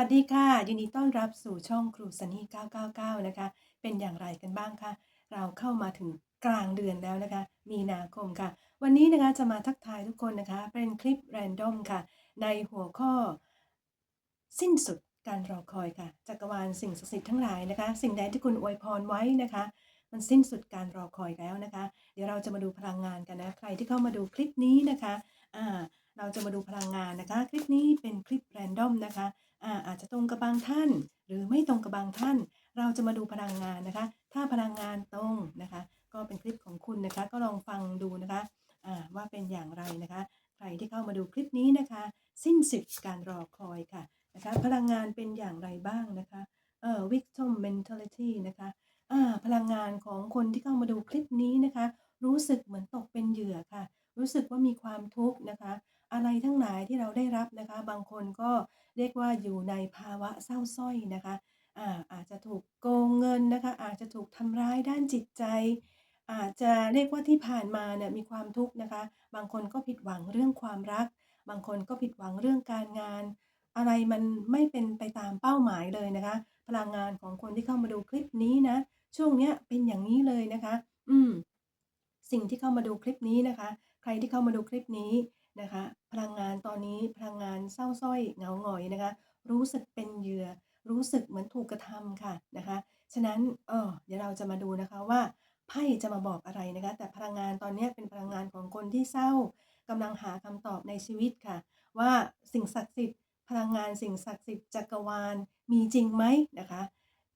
วัสดีค่ะ ยินดีต้อนรับสู่ช่องครูซันนี่999 นะคะ เป็นอย่างไรกันบ้างคะเราเข้ามาถึงกลางเดือนแล้วนะคะ มีนาคมค่ะ วันนี้นะคะจะมาทักทายทุกคนนะคะ เป็นคลิปแรนดอมค่ะ ในหัวข้อ สิ้นสุดการรอคอยค่ะจักรวาลสิ่งศักดิ์สิทธิ์ทั้งหลายนะคะ สิ่งใดที่คุณอวยพรไว้นะคะ มันสิ้นสุดการรอคอยแล้วนะคะ เดี๋ยวเราจะมาดูพลังงานกันนะ ใครที่เข้ามาดูคลิปนี้นะคะอ่า เราจะมาดูพลังงานนะคะ คลิปนี้เป็นคลิปแรนดอมนะคะอาอาจจะตรงกับบางท่าน หรือไม่ตรงกับบางท่าน เราจะมาดูพลังงานนะคะ ถ้าพลังงานตรงนะคะ ก็เป็นคลิปของคุณนะคะ ก็ลองฟังดูนะคะว่าเป็นอย่างไรนะคะ ใครที่เข้ามาดูคลิปนี้นะคะ สิ้นสุดการรอคอยค่ะนะคะ พลังงานเป็นอย่างไรบ้างนะคะเอ่อ victim mentality นะคะอ่าพลังงานของคนที่เข้ามาดูคลิปนี้นะคะ รู้สึกเหมือนตกเป็นเหยื่อค่ะ รู้สึกว่ามีความทุกข์นะคะ อะไรทั้งหลายที่เราได้รับนะคะ บางคนก็เรียกว่าอยู่ในภาวะเศร้าสร้อยนะคะอาอาจจะถูกโกงเงินนะคะ อาจจะถูกทำร้ายด้านจิตใจ อาจจะเรียกว่าที่ผ่านมาเนี่ยมีความทุกข์นะคะ บางคนก็ผิดหวังเรื่องความรัก บางคนก็ผิดหวังเรื่องการงาน อะไรมันไม่เป็นไปตามเป้าหมายเลยนะคะ พลังงานของคนที่เข้ามาดูคลิปนี้นะ ช่วงเนี้ยเป็นอย่างนี้เลยนะคะ อืม สิ่งที่เข้ามาดูคลิปนี้นะคะ ใครที่เข้ามาดูคลิปนี้ นะคะ พลังงานตอนนี้พลังงานเศร้าสร้อยเหงาหงอยนะคะ รู้สึกเป็นเหยื่อ รู้สึกเหมือนถูกกระทำค่ะนะคะ ฉะนั้นเออเดี๋ยวเราจะมาดูนะคะว่าไพ่จะมาบอกอะไรนะคะ แต่พลังงานตอนนี้เป็นพลังงานของคนที่เศร้ากำลังหาคำตอบในชีวิตค่ะ ว่าสิ่งศักดิ์สิทธิ์พลังงานสิ่งศักดิ์สิทธิ์จักรวาลมีจริงไหมนะคะ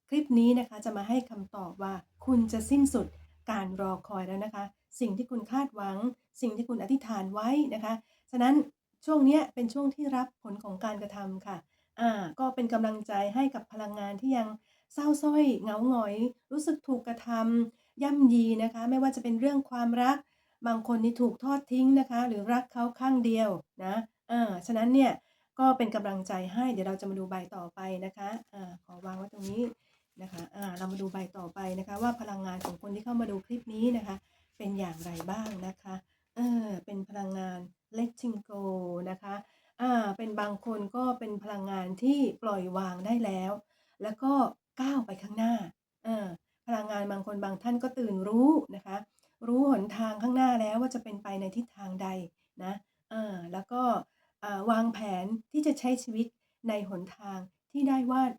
คลิปนี้นะคะจะมาให้คำตอบว่าคุณจะสิ้นสุด การรอคอยแล้วนะคะ สิ่งที่คุณคาดหวัง สิ่งที่คุณอธิษฐานไว้นะคะ ฉะนั้นช่วงนี้เป็นช่วงที่รับผลของการกระทำค่ะอ่าก็เป็นกำลังใจให้กับพลังงานที่ยังเศร้าสร้อยเหงาหงอย รู้สึกถูกกระทำย่ำยีนะคะ ไม่ว่าจะเป็นเรื่องความรัก บางคนนี่ถูกทอดทิ้งนะคะ หรือรักเขาข้างเดียวนะอ่าฉะนั้นเนี่ยก็เป็นกำลังใจให้เดี๋ยวเราจะมาดูใบต่อไปนะคะอ่าขอวางไว้ตรงนี้ นะคะอ่าเรามาดูใบต่อไปนะคะ ว่าพลังงานของคนที่เข้ามาดูคลิปนี้นะคะ เป็นอย่างไรบ้างนะคะเออเป็นพลังงาน letting go นะคะอ่าเป็นบางคนก็เป็นพลังงานที่ปล่อยวางได้แล้ว แล้วก็ก้าวไปข้างหน้าเออพลังงานบางคนบางท่านก็ตื่นรู้นะคะ รู้หนทางข้างหน้าแล้วว่าจะเป็นไปในทิศทางใดนะเออแล้วก็อ่าวางแผนที่จะใช้ชีวิตในหนทางที่ได้วาด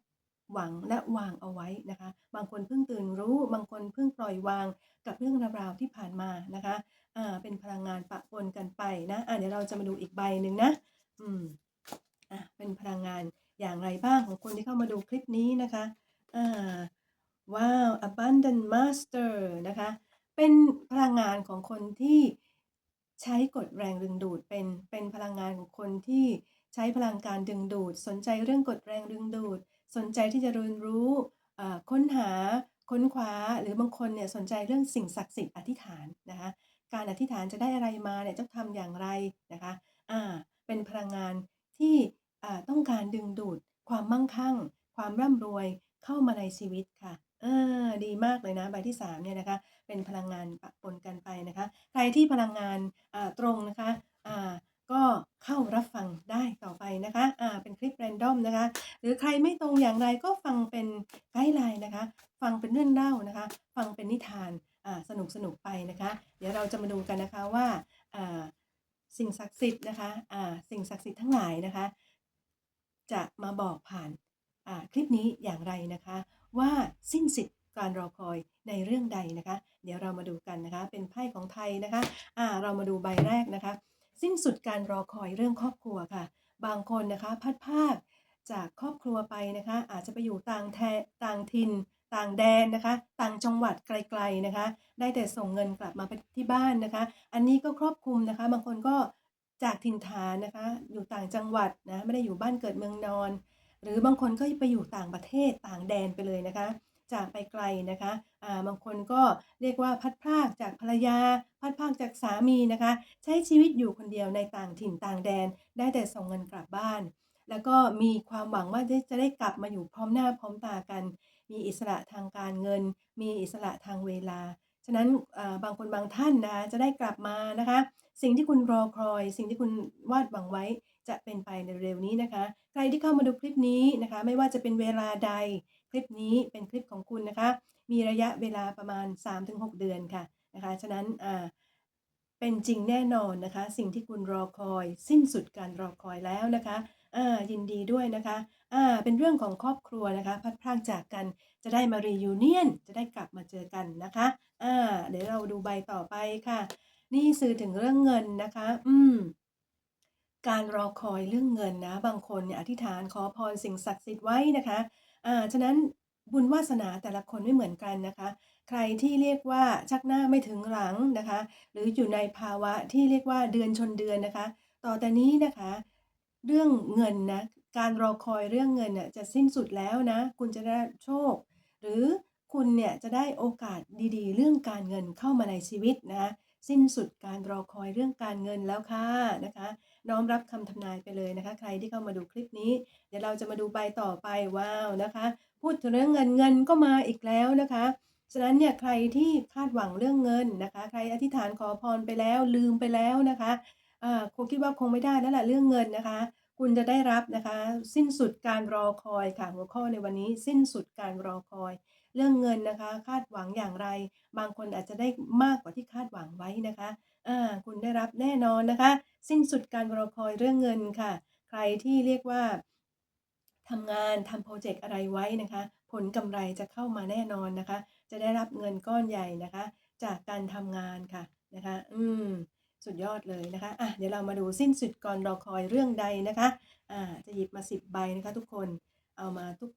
หวังและวางเอาไว้นะคะ บางคนเพิ่งตื่นรู้ บางคนเพิ่งปล่อยวางกับเรื่องราวที่ผ่านมานะคะอ่าเป็นพลังงานปะปนกันไปนะอ่าเดี๋ยวเราจะมาดูอีกใบหนึ่งนะ อืมอะเป็นพลังงานอย่างไรบ้างของคนที่เข้ามาดูคลิปนี้นะคะอ่าว้าว abundant master นะคะ เป็นพลังงานของคนที่ใช้กฎแรงดึงดูดเป็นเป็นพลังงานของคนที่ใช้พลังการดึงดูด สนใจเรื่องกฎแรงดึงดูด สนใจที่จะเรียนรู้ค้นหาค้นคว้าหรือบางคนเนี่ยสนใจเรื่องสิ่งศักดิ์สิทธิ์อธิษฐานนะคะการอธิษฐานจะได้อะไรมาเนี่ยต้องทำอย่างไรนะคะอ่าเป็นพลังงานที่ต้องการดึงดูดความมั่งคั่ง ความร่ำรวยเข้ามาในชีวิตค่ะเออดีมากเลยนะใบที่สามเนี่ยนะคะเป็นพลังงานปะปนกันไปนะคะใครที่พลังงานตรงนะคะ ก็เข้ารับฟังได้ต่อไปนะคะอ่าเป็นคลิปแรนดอมนะคะ หรือใครไม่ตรงอย่างไรก็ฟังเป็นไกด์ไลน์นะคะ ฟังเป็นเรื่องเล่านะคะ ฟังเป็นนิทานอ่าสนุกสนุกไปนะคะ เดี๋ยวเราจะมาดูกันนะคะว่าอ่าสิ่งศักดิ์สิทธิ์นะคะอ่าสิ่งศักดิ์สิทธิ์ทั้งหลายนะคะ จะมาบอกผ่านอ่าคลิปนี้อย่างไรนะคะ ว่าสิ้นสิทธิ์การรอคอยในเรื่องใดนะคะ เดี๋ยวเรามาดูกันนะคะ เป็นไพ่ของไทยนะคะอ่าเรามาดูใบแรกนะคะ สิ้นสุดการรอคอยเรื่องครอบครัวค่ะ บางคนนะคะพัดภาคจากครอบครัวไปนะคะ อาจจะไปอยู่ต่างแทต่างถิ่น ต่างแดนนะคะ ต่างจังหวัดไกลๆนะคะ ได้แต่ส่งเงินกลับมาที่บ้านนะคะ อันนี้ก็ครอบคลุมนะคะ บางคนก็จากถิ่นฐานนะคะ อยู่ต่างจังหวัดนะไม่ได้อยู่บ้านเกิดเมืองนอน หรือบางคนก็ไปอยู่ต่างประเทศต่างแดนไปเลยนะคะ จากไปไกลนะคะบางคนก็เรียกว่าพัดพรากจากภรรยา พัดพรากจากสามีนะคะ ใช้ชีวิตอยู่คนเดียวในต่างถิ่นต่างแดน ได้แต่ส่งเงินกลับบ้าน แล้วก็มีความหวังว่าจะได้กลับมาอยู่พร้อมหน้าพร้อมตากัน มีอิสระทางการเงิน มีอิสระทางเวลา ฉะนั้นบางคนบางท่านนะจะได้กลับมานะคะ สิ่งที่คุณรอคอย สิ่งที่คุณวาดหวังไว้จะเป็นไปในเร็วนี้นะคะ ใครที่เข้ามาดูคลิปนี้นะคะ ไม่ว่าจะเป็นเวลาใด คลิปนี้เป็นคลิปของคุณนะคะ มีระยะเวลาประมาณ 3-6 เดือนค่ะนะคะฉะนั้นอ่าเป็นจริงแน่นอนนะคะ สิ่งที่คุณรอคอย สิ้นสุดการรอคอยแล้วนะคะอ่ายินดีด้วยนะคะอ่าเป็นเรื่องของครอบครัวนะคะ พัดพรากจากกันจะได้มารียูเนียนจะได้กลับมาเจอกันนะคะอ่าเดี๋ยวเราดูใบต่อไปค่ะ นี่สื่อถึงเรื่องเงินนะคะ อืมการรอคอยเรื่องเงินนะ บางคนเนี่ยอธิษฐานขอพรสิ่งศักดิ์สิทธิ์ไว้นะคะ อ่าฉะนั้นบุญวาสนาแต่ละคนไม่เหมือนกันนะคะ ใครที่เรียกว่าชักหน้าไม่ถึงหลังนะคะ หรืออยู่ในภาวะที่เรียกว่าเดือนชนเดือนนะคะ ต่อแต่นี้นะคะ เรื่องเงินนะการรอคอยเรื่องเงินน่ะจะสิ้นสุดแล้วนะ คุณจะได้โชค หรือคุณเนี่ยจะได้โอกาสดีๆ เรื่องการเงินเข้ามาในชีวิตนะะ สิ้นสุดการรอคอยเรื่องการเงินแล้วค่ะนะคะ น้อมรับคำทำนายไปเลยนะคะ ใครที่เข้ามาดูคลิปนี้ เดี๋ยวเราจะมาดูใบต่อไปว้าวนะคะ พูดถึงเรื่องเงินเงินก็มาอีกแล้วนะคะฉะนั้นเนี่ยใครที่คาดหวังเรื่องเงินนะคะ ใครอธิษฐานขอพรไปแล้วลืมไปแล้วนะคะอ่าคงคิดว่าคงไม่ได้แล้วแหละเรื่องเงินนะคะ คุณจะได้รับนะคะ สิ้นสุดการรอคอยค่ะหัวข้อในวันนี้สิ้นสุดการรอคอย เรื่องเงินนะคะ คาดหวังอย่างไร บางคนอาจจะได้มากกว่าที่คาดหวังไว้นะคะอ่าคุณได้รับแน่นอนนะคะ สิ้นสุดการรอคอยเรื่องเงินค่ะ ใครที่เรียกว่าทำงานทำโปรเจกต์อะไรไว้นะคะ ผลกำไรจะเข้ามาแน่นอนนะคะ จะได้รับเงินก้อนใหญ่นะคะ จากการทำงานค่ะนะคะ อืม สุดยอดเลยนะคะ อะ เดี๋ยวเรามาดูสิ้นสุดก่อนรอคอยเรื่องใดนะคะ อ่า จะหยิบมาสิบใบนะคะทุกคน เอามาทุก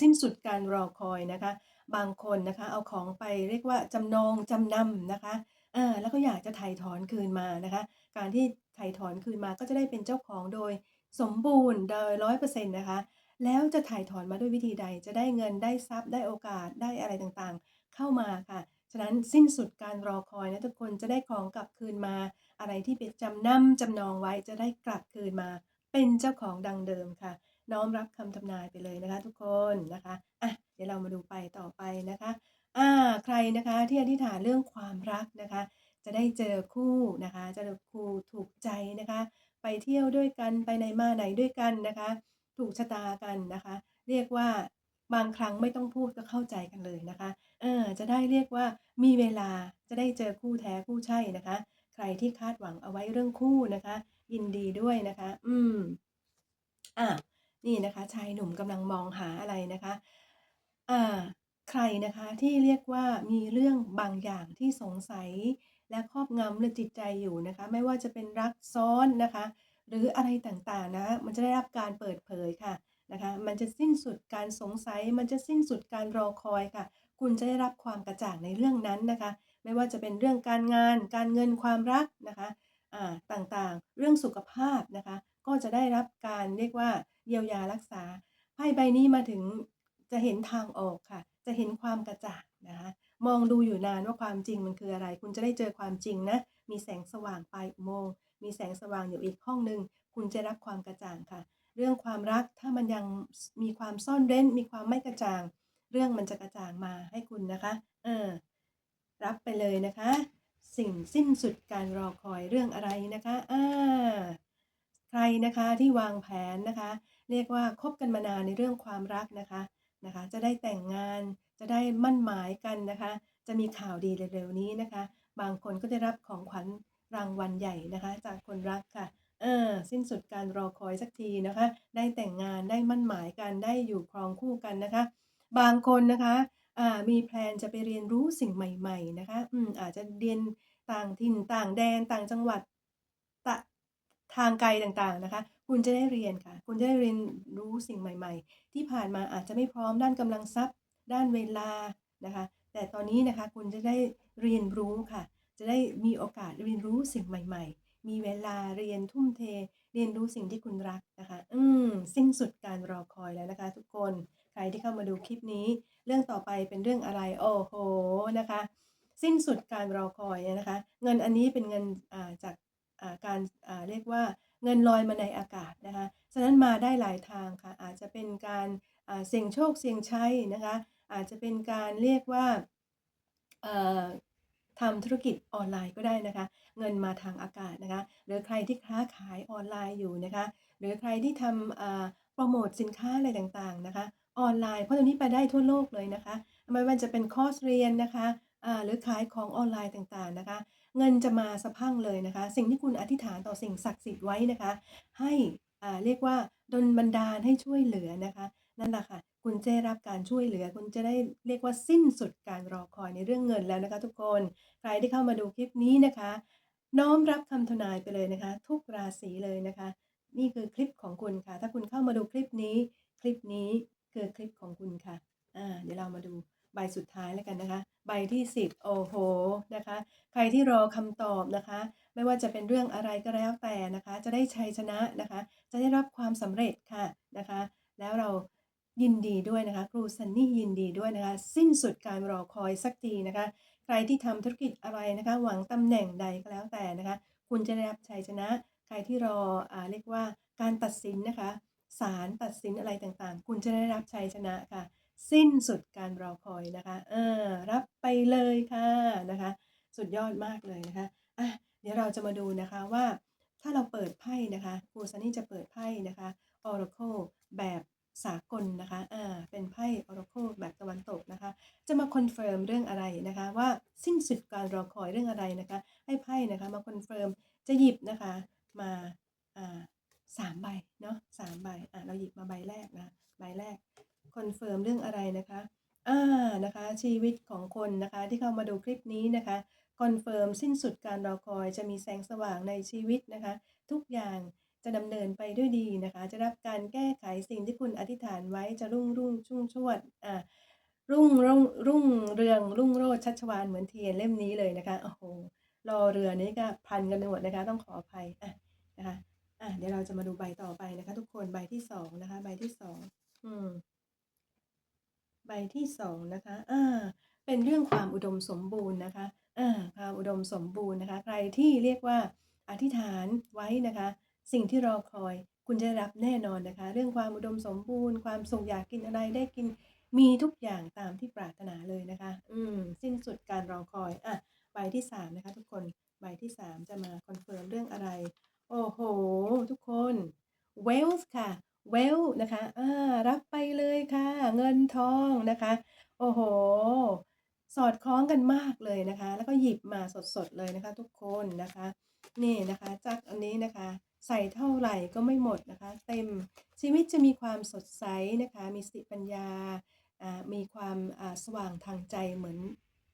สิ้นสุดการรอคอยนะคะ บางคนนะคะ เอาของไปเรียกว่าจำนองจำนำนะคะอ่าแล้วก็อยากจะถ่ายถอนคืนมานะคะ การที่ถ่ายถอนคืนมาก็จะได้เป็นเจ้าของโดยสมบูรณ์โดยร้อยเปอร์เซ็นต์นะคะ แล้วจะถ่ายถอนมาด้วยวิธีใด จะได้เงินได้ทรัพย์ได้โอกาสได้อะไรต่างๆ เข้ามาค่ะฉะนั้นสิ้นสุดการรอคอยนะทุกคนจะได้ของกลับคืนมา อะไรที่เป็นจำนำจำนองไว้จะได้กลับคืนมา เป็นเจ้าของดังเดิมค่ะ น้อมรับคำทำนายไปเลยนะคะ ทุกคนนะคะอะเดี๋ยวเรามาดูไปต่อไปนะคะอ่าใครนะคะที่อธิษฐานเรื่องความรักนะคะ จะได้เจอคู่นะคะ จะคู่ถูกใจนะคะ ไปเที่ยวด้วยกันไปไหนมาไหนด้วยกันนะคะ ถูกชะตากันนะคะ เรียกว่าบางครั้งไม่ต้องพูดก็เข้าใจกันเลยนะคะ เออ จะได้เรียกว่ามีเวลาจะได้เจอคู่แท้คู่ใช่นะคะ ใครที่คาดหวังเอาไว้เรื่องคู่นะคะ ยินดีด้วยนะคะ อืม อะ นี่นะคะชายหนุ่มกำลังมองหาอะไรนะคะอ่าใครนะคะที่เรียกว่ามีเรื่องบางอย่างที่สงสัยและครอบงำในจิตใจอยู่นะคะ ไม่ว่าจะเป็นรักซ้อนนะคะ หรืออะไรต่างๆนะมันจะได้รับการเปิดเผยค่ะนะคะมันจะสิ้นสุดการสงสัย มันจะสิ้นสุดการรอคอยค่ะ คุณจะได้รับความกระจ่างในเรื่องนั้นนะคะ ไม่ว่าจะเป็นเรื่องการงาน การเงินความรักนะคะต่างๆ เรื่องสุขภาพนะคะ ก็จะได้รับการเรียกว่า เยียวยารักษาไพ่ใบนี้มาถึงจะเห็นทางออกค่ะ จะเห็นความกระจ่างนะคะมองดูอยู่นานว่าความจริงมันคืออะไร คุณจะได้เจอความจริงนะ มีแสงสว่างปลายอุโมงค์มีแสงสว่างอยู่อีกห้องหนึ่งคุณจะรับความกระจ่างค่ะ เรื่องความรักถ้ามันยังมีความซ่อนเร้น มีความไม่กระจ่าง เรื่องมันจะกระจ่างมาให้คุณนะคะ เออ รับไปเลยนะคะ สิ่งสิ้นสุดการรอคอยเรื่องอะไรนะคะ อ่า ใครนะคะที่วางแผนนะคะ เรียกว่าคบกันมานานในเรื่องความรักนะคะนะคะ จะได้แต่งงานจะได้มั่นหมายกันนะคะ จะมีข่าวดีเร็วๆนี้นะคะ บางคนก็ได้รับของขวัญรางวัลใหญ่นะคะ จากคนรักค่ะเออสิ้นสุดการรอคอยสักทีนะคะ ได้แต่งงานได้มั่นหมายกันได้อยู่ครองคู่กันนะคะ บางคนนะคะอ่ามีแพลนจะไปเรียนรู้สิ่งใหม่ ๆ นะคะ อืมอาจจะเรียนต่างถิ่นต่างแดนต่างจังหวัด ทางไกลต่างๆนะคะ คุณจะได้เรียนค่ะ คุณจะได้เรียนรู้สิ่งใหม่ ๆ ที่ผ่านมาอาจจะไม่พร้อมด้านกำลังทรัพย์ ด้านเวลานะคะ แต่ตอนนี้นะคะคุณจะได้เรียนรู้ค่ะ จะได้มีโอกาสเรียนรู้สิ่งใหม่ ๆ มีเวลาเรียนทุ่มเท เรียนรู้สิ่งที่คุณรักนะคะ อืมสิ้นสุดการรอคอยแล้วนะคะ ทุกคนใครที่เข้ามาดูคลิปนี้ เรื่องต่อไปเป็นเรื่องอะไรโอ้โหนะคะ สิ้นสุดการรอคอยนะคะ เงินอันนี้เป็นเงินอ่าจาก การเรียกว่าเงินลอยมาในอากาศนะคะ ฉะนั้นมาได้หลายทางค่ะ อาจจะเป็นการเสี่ยงโชคเสี่ยงชัยนะคะ อาจจะเป็นการเรียกว่าทำธุรกิจออนไลน์ก็ได้นะคะ เงินมาทางอากาศนะคะ หรือใครที่ค้าขายออนไลน์อยู่นะคะ หรือใครที่ทำโปรโมทสินค้าอะไรต่างๆนะคะ ออนไลน์ เพราะตรงนี้ไปได้ทั่วโลกเลยนะคะ ไม่ว่าจะเป็นคอร์สเรียนนะคะหรือขายของออนไลน์ต่างๆนะคะ เงินจะมาสะพั่งเลยนะคะ สิ่งที่คุณอธิษฐานต่อสิ่งศักดิ์สิทธิ์ไว้นะคะ ให้อ่าเรียกว่าดลบันดาลให้ช่วยเหลือนะคะ นั่นแหละค่ะ คุณจะได้รับการช่วยเหลือ คุณจะได้เรียกว่าสิ้นสุดการรอคอยในเรื่องเงินแล้วนะคะ ทุกคนใครที่เข้ามาดูคลิปนี้นะคะ น้อมรับคำทนายไปเลยนะคะ ทุกราศีเลยนะคะ นี่คือคลิปของคุณค่ะ ถ้าคุณเข้ามาดูคลิปนี้ คลิปนี้คือคลิปของคุณค่ะอ่าเดี๋ยวเรามาดู สุดท้ายแล้วกันนะคะ ใบที่ 10 โอ้โหนะคะ ใครที่รอคำตอบนะคะ ไม่ว่าจะเป็นเรื่องอะไรก็แล้วแต่นะคะ จะได้ชัยชนะนะคะ จะได้รับความสำเร็จค่ะนะคะ แล้วเรายินดีด้วยนะคะ ครูซันนี่ยินดีด้วยนะคะ สิ้นสุดการรอคอยสักทีนะคะ ใครที่ทำธุรกิจอะไรนะคะ หวังตำแหน่งใดก็แล้วแต่นะคะ คุณจะได้รับชัยชนะ ใครที่รออเรียกว่าการตัดสินนะคะศาลตัดสินอะไรต่างๆ คุณจะได้รับชัยชนะค่ะ สิ้นสุดการรอคอยนะคะเออรับไปเลยค่ะนะคะ สุดยอดมากเลยนะคะอะเดี๋ยวเราจะมาดูนะคะว่า ถ้าเราเปิดไพ่นะคะครูซันนี่จะเปิดไพ่นะคะ Oracle แบบสากลนะคะอ่าเป็นไพ่ Oracle แบบตะวันตกนะคะ จะมาคอนเฟิร์มเรื่องอะไรนะคะ ว่าสิ้นสุดการรอคอยเรื่องอะไรนะคะ ให้ไพ่นะคะมาคอนเฟิร์มจะหยิบนะคะมาอ่าสามใบเนาะสามใบอะเราหยิบมาใบแรกนะใบแรก คอนเฟิร์มเรื่องอะไรนะคะอ่านะคะชีวิตของคนนะคะที่เข้ามาดูคลิปนี้นะคะคอนเฟิร์มสิ้นสุดการรอคอยจะมีแสงสว่างในชีวิตนะคะ ทุกอย่างจะดำเนินไปด้วยดีนะคะ จะรับการแก้ไขสิ่งที่คุณอธิษฐานไว้จะรุ่งรุ่งชุ่งชวดอ่ารุ่งรุ่งรุ่งเรืองรุ่งโรจน์ชัชวานเหมือนเทียนเล่มนี้เลยนะคะโอ้โหรอเรือนี้ก็พันกันหมดนะคะ ต้องขออภัยอะนะคะอะเดี๋ยวเราจะมาดูใบต่อไปนะคะ ทุกคนใบที่สองนะคะ ใบที่สอง ใบที่สองนะคะอ่าเป็นเรื่องความอุดมสมบูรณ์นะคะอ่าความอุดมสมบูรณ์นะคะ ใครที่เรียกว่าอธิษฐานไว้นะคะ สิ่งที่รอคอยคุณจะรับแน่นอนนะคะ เรื่องความอุดมสมบูรณ์ ความสุขอยากกินอะไรได้กินมีทุกอย่างตามที่ปรารถนาเลยนะคะ อืม สิ้นสุดการรอคอย อะ ใบที่สามนะคะ ทุกคน ใบที่สามจะมาคอนเฟิร์มเรื่องอะไร โอ้โห ทุกคน wealth ค่ะ wealth นะคะ อ่า รับไปเลยค่ะ เงินทองนะคะ โอ้โห สอดคล้องกันมากเลยนะคะ แล้วก็หยิบมาสดๆเลยนะคะ ทุกคนนะคะ นี่นะคะจากอันนี้นะคะ ใส่เท่าไหร่ก็ไม่หมดนะคะ เต็มชีวิตจะมีความสดใสนะคะ มีสติปัญญาอ่ามีความอ่าสว่างทางใจเหมือน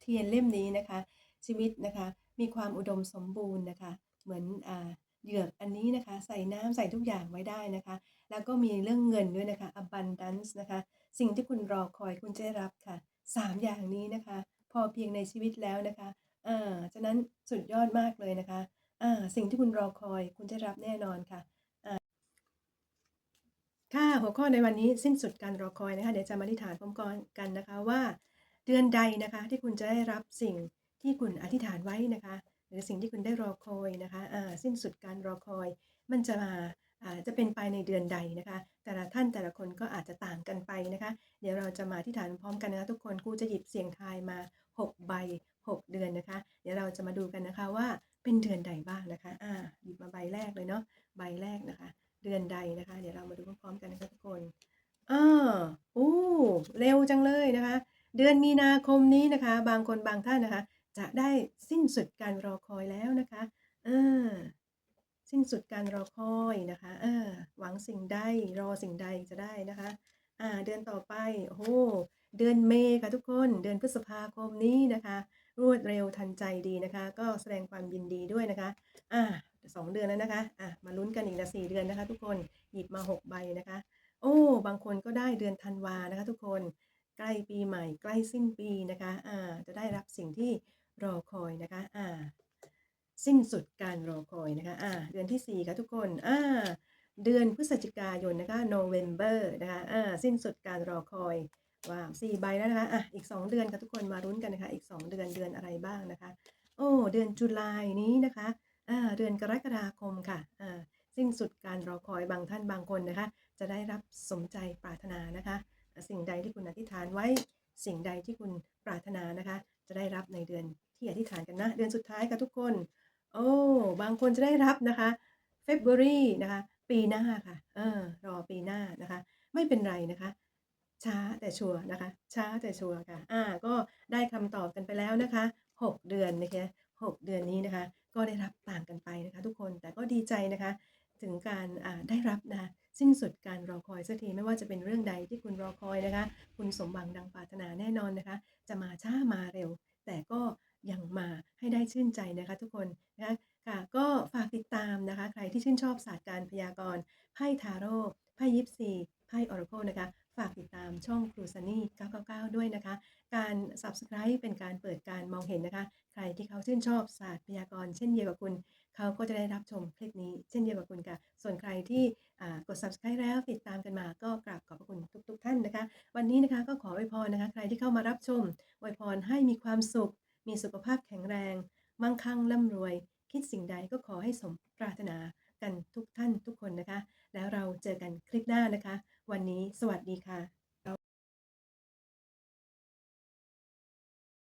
เทียนเล่มนี้นะคะ ชีวิตนะคะมีความอุดมสมบูรณ์นะคะ เหมือนอ่าเหยือกอันนี้นะคะ ใส่น้ำใส่ทุกอย่างไว้ได้นะคะ แล้วก็มีเรื่องเงินด้วยนะคะ abundance นะคะ สิ่งที่คุณรอคอยคุณจะได้รับค่ะสามอย่างนี้นะคะ พอเพียงในชีวิตแล้วนะคะอ่าฉะนั้นสุดยอดมากเลยนะคะอ่าสิ่งที่คุณรอคอยคุณจะรับแน่นอนค่ะค่ะหัวข้อในวันนี้สิ้นสุดการรอคอยนะคะเดี๋ยวจะมาอธิษฐานพร้อมกันนะคะว่า เดือนใดนะคะที่คุณจะได้รับสิ่งที่คุณอธิษฐานไว้นะคะ หรือสิ่งที่คุณได้รอคอยนะคะอ่าสิ้นสุดการรอคอย มันจะมาอ่าจะเป็นไปในเดือนใดนะคะ แต่ละท่านแต่ละคนก็อาจจะต่างกันไปนะคะ เดี๋ยวเราจะมาอธิษฐานพร้อมกันนะคะทุกคนกูจะหยิบเสียงทายมา 6 ใบ 6 เดือนนะคะ เดี๋ยวเราจะมาดูกันนะคะว่าเป็นเดือนใดบ้างนะคะอ่าหยิบมาใบแรกเลยเนาะใบแรกนะคะ เดือนใดนะคะ เดี๋ยวเรามาดูพร้อมๆกันนะคะทุกคนอ่าอู้เร็วจังเลยนะคะ เดือนมีนาคมนี้นะคะ บางคนบางท่านนะคะ จะได้สิ้นสุดการรอคอยแล้วนะคะเออ สิ้นสุดการรอคอยนะคะเออหวังสิ่งใดรอสิ่งใดจะได้นะคะอ่าเดือนต่อไปโอ้โหเดือนเมษค่ะทุกคนเดือนพฤษภาคมนี้นะคะ รวดเร็วทันใจดีนะคะ ก็แสดงความยินดีด้วยนะคะอ่าสองเดือนแล้วนะคะอะมาลุ้นกันอีกนะสี่เดือนนะคะ ทุกคนหยิบมาหกใบนะคะ โอ้ บางคนก็ได้เดือนธันวานะคะ ทุกคนใกล้ปีใหม่ ใกล้สิ้นปีนะคะอ่าจะได้รับสิ่งที่รอคอยนะคะอ่า สิ้นสุดการรอคอยนะคะอ่าเดือนที่สี่ค่ะทุกคนอ่าเดือนพฤศจิกายนนะคะ November นะคะอ่าสิ้นสุดการรอคอยว้าวสี่ใบแล้วนะคะอะอีกสองเดือนค่ะทุกคนมาลุ้นกันนะคะอีกสองเดือนเดือนอะไรบ้างนะคะ โอ้เดือนจุลายนี้นะคะอ่าเดือนกรกฎาคมค่ะอ่าสิ้นสุดการรอคอยบางท่านบางคนนะคะ จะได้รับสมใจปรารถนานะคะ สิ่งใดที่คุณอธิษฐานไว้สิ่งใดที่คุณปรารถนานะคะ จะได้รับในเดือนที่อธิษฐานกันนะ เดือนสุดท้ายค่ะทุกคน โอ้ บางคนจะได้รับนะคะ February นะคะ ปีหน้าค่ะ เออ รอปีหน้านะคะ ไม่เป็นไรนะคะ ช้าแต่ชัวร์นะคะ ช้าแต่ชัวร์ค่ะ อ่า ก็ได้คำตอบกันไปแล้วนะคะ 6 เดือนนะคะ6เดือนนี้นะคะ ก็ได้รับต่างกันไปนะคะ ทุกคน แต่ก็ดีใจนะคะ ถึงการได้รับนะคะสิ้นสุดการรอคอยสักทีไม่ว่าจะเป็นเรื่องใดที่คุณรอคอยนะคะ คุณสมหวังดังปรารถนาแน่นอนนะคะ จะมาช้ามาเร็ว แต่ก็ยังมาให้ได้ชื่นใจนะคะ ทุกคนนะคะ ค่ะ ก็ฝากติดตาม นะคะ ใครที่ชื่นชอบศาสตร์การพยากรณ์ไพ่ทาโรต์ไพ่ยิปซีไพ่ Oracle นะคะ ฝากติดตามช่องครูซันนี่ 999 ด้วยนะคะ การ Subscribe เป็นการเปิดการมองเห็นนะคะ ใครที่เขาชื่นชอบศาสตร์พยากรณ์เช่นเดียวกับคุณ เขาก็จะได้รับชมคลิปนี้เช่นเดียวกับคุณค่ะ ส่วนใครที่กด Subscribe แล้วติดตามกันมาก็กราบขอบพระคุณทุกๆท่านนะคะ วันนี้นะคะก็ขออวยพรนะคะ ใครที่เข้ามารับชมอวยพรให้มีความสุข มีสุขภาพแข็งแรง มั่งคั่งร่ำรวย คิดสิ่งใดก็ขอให้สมปรารถนากันทุกท่านทุกคนนะคะ แล้วเราเจอกันคลิปหน้านะคะ วันนี้สวัสดีค่ะ